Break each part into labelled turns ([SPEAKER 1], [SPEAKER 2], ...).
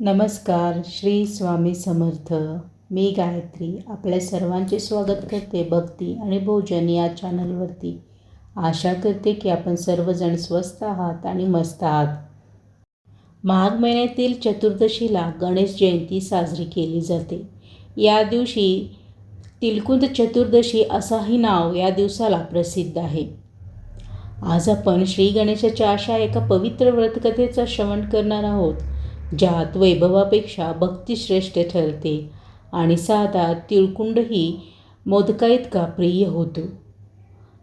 [SPEAKER 1] नमस्कार श्री स्वामी समर्थ. मी गायत्री आपल्या सर्वांचे स्वागत करते भक्ती आणि भोजन या चॅनलवरती आशा करते की आपण सर्वजण स्वस्त आहात आणि मस्त आहात. माघ महिन्यातील चतुर्दशीला गणेश जयंती साजरी केली जाते. या दिवशी तिलकुंद चतुर्दशी असाही नाव या दिवसाला प्रसिद्ध आहे. आज आपण श्री गणेशाच्या अशा एका पवित्र व्रतकथेचं श्रवण करणार आहोत. ज्यात वैभवापेक्षा भक्ती श्रेष्ठ ठरते आणि साधा तिळकुंडही मोदकाइतका प्रिय होतो.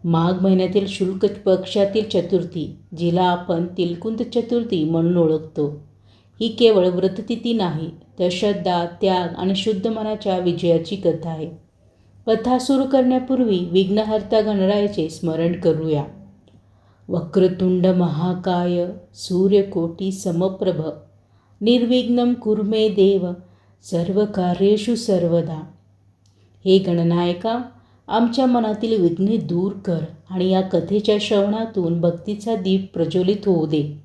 [SPEAKER 1] माघ महिन्यातील शुल्क पक्षातील चतुर्थी जिला आपण तिलकुंद चतुर्थी म्हणून ओळखतो ही केवळ व्रततिथी नाही तर श्रद्धा त्याग आणि शुद्ध मनाच्या विजयाची कथा आहे. कथा सुरू करण्यापूर्वी विघ्नहर्ता गणरायाचे स्मरण करूया. वक्रतुंड महाकाय सूर्यकोटी समप्रभ निर्विघ्नं कुर्मे देव सर्व कार्येषु सर्वदा. हे गणनायका आमच्या मनातील विघ्ने दूर कर आणि या कथेच्या श्रवणातून भक्तीचा दीप प्रज्वलित होऊ दे.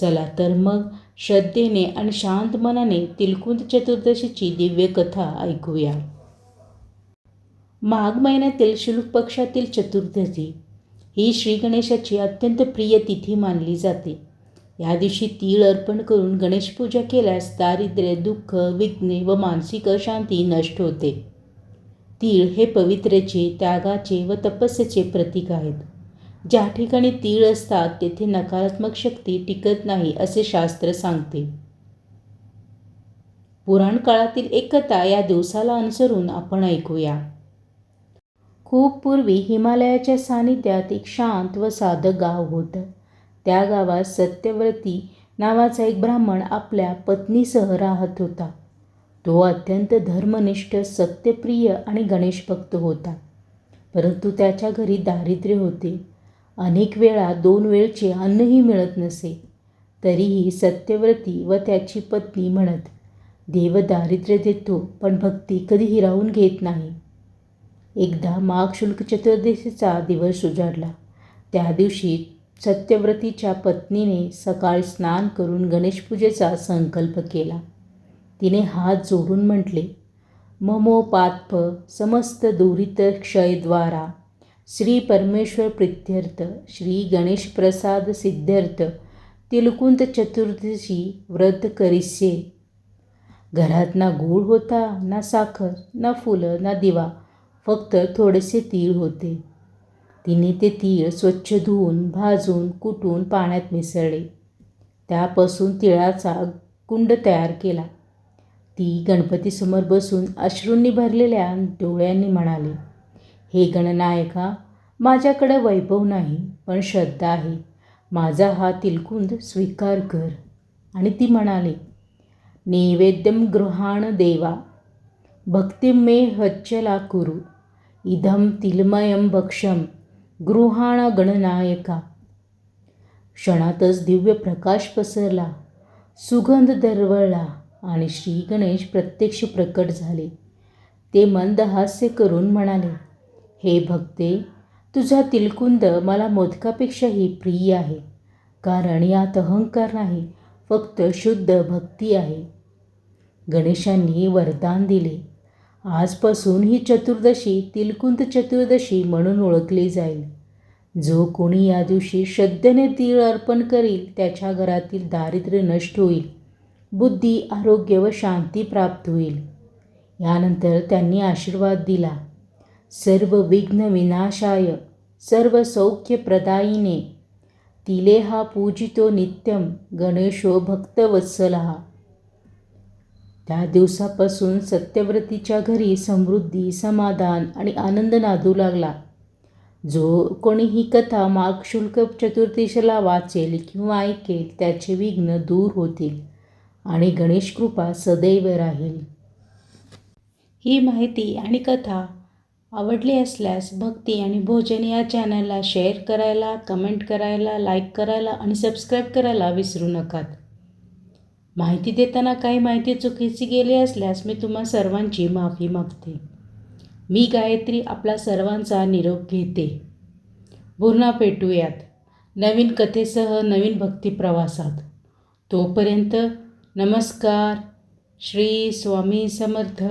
[SPEAKER 1] चला तर मग श्रद्धेने आणि शांत मनाने तिलकुंद चतुर्दशीची दिव्य कथा ऐकूया. माघ महिन्यातील शुल्क पक्षातील चतुर्दशी ही श्रीगणेशाची अत्यंत प्रिय तिथी मानली जाते. या दिवशी तीळ अर्पण करून गणेशपूजा केल्यास दारिद्र्य दुःख विघ्ने व मानसिक अशांती नष्ट होते. तीळ हे पवित्रेचे त्यागाचे व तपस्येचे प्रतीक आहेत. ज्या ठिकाणी तीळ असतात तेथे नकारात्मक शक्ती टिकत नाही असे शास्त्र सांगते. पुराण काळातील एकता या दिवसाला अनुसरून आपण ऐकूया. खूप पूर्वी हिमालयाच्या सानिध्यात एक शांत व साधं गाव होतं. त्या गावात सत्यव्रती नावाचा एक ब्राह्मण आपल्या पत्नीसह राहत होता. तो अत्यंत धर्मनिष्ठ सत्यप्रिय आणि गणेशभक्त होता. परंतु त्याच्या घरी दारिद्र्य होते. अनेक वेळा दोन वेळचे अन्नही मिळत नसे. तरीही सत्यव्रती व त्याची पत्नी म्हणत देव दारिद्र्य देतो पण भक्ती कधी हिरावून घेत नाही. एकदा माघ शुल्क चतुर्दशीचा दिवस उजाडला. त्या दिवशी सत्यव्रतीच्या पत्नीने सकाळी स्नान करून गणेशपूजेचा संकल्प केला. तिने हात जोडून म्हटले ममोपात्प समस्त दुरित क्षयद्वारा श्री परमेश्वर प्रित्यर्थ श्री गणेश प्रसाद सिद्ध्यर्थ तिलकुंत चतुर्दशी व्रत करिष्ये घरात ना गूळ होता ना साखर ना फुलं ना दिवा फक्त थोडेसे तीळ होते. तिने ते तीळ स्वच्छ धुवून भाजून कुटून पाण्यात मिसळले. त्यापासून तिळाचा कुंड तयार केला. ती गणपतीसमोर बसून अश्रूंनी भरलेल्या डोळ्यांनी म्हणाली हे गणनायका माझ्याकडे वैभव नाही पण श्रद्धा आहे. माझा हा तिलकुंद स्वीकार कर. आणि ती म्हणाली नैवेद्यम गृहाण देवा भक्तिमे मे हच्चला कुरु. इदम तिलमयम भक्षम. गृहाणा गणनायका. क्षणातच दिव्य प्रकाश पसरला सुगंध दरवळला आणि श्री गणेश प्रत्यक्ष प्रकट झाले. ते मंद हास्य करून म्हणाले हे भक्ते तुझा तिलकुंद मला मोदकापेक्षाही प्रिय आहे कारण यात अहंकार नाही फक्त शुद्ध भक्ती आहे. गणेशांनी वरदान दिले. आजपासून ही चतुर्दशी तिलकुंत चतुर्दशी म्हणून ओळखली जाईल. जो कोणी या दिवशी श्रद्धेने तीळ अर्पण करील त्याच्या घरातील दारिद्र्य नष्ट होईल बुद्धी आरोग्य व शांती प्राप्त होईल. यानंतर त्यांनी आशीर्वाद दिला. सर्व विघ्न विनाशाय सर्व सौख्यप्रदायिने तिले हा पूजितो नित्यम गणेशो हा त्या दिवसापासून सत्यव्रतीच्या घरी समृद्धी समाधान आणि आनंद नादू लागला. जो कोणी ही कथा मागशुल्क चतुर्दशीला वाचेल किंवा ऐकेल त्याचे विघ्न दूर होतील आणि गणेश कृपा सदैव राहील. ही माहिती आणि कथा आवडली असल्यास भक्ती आणि भोजन या चॅनलला शेअर करायला कमेंट करायला लाईक करायला आणि सबस्क्राईब करायला विसरू नका माहिती देताना काही माहिती चुकीची गेली असल्यास मी तुम्हा सर्वांची माफी मागते. मी गायत्री आपला सर्वांचा निरोप घेते. पुन्हा भेटूयात नवीन कथेसह नवीन भक्ती प्रवासात. तोपर्यंत नमस्कार. श्री स्वामी समर्थ.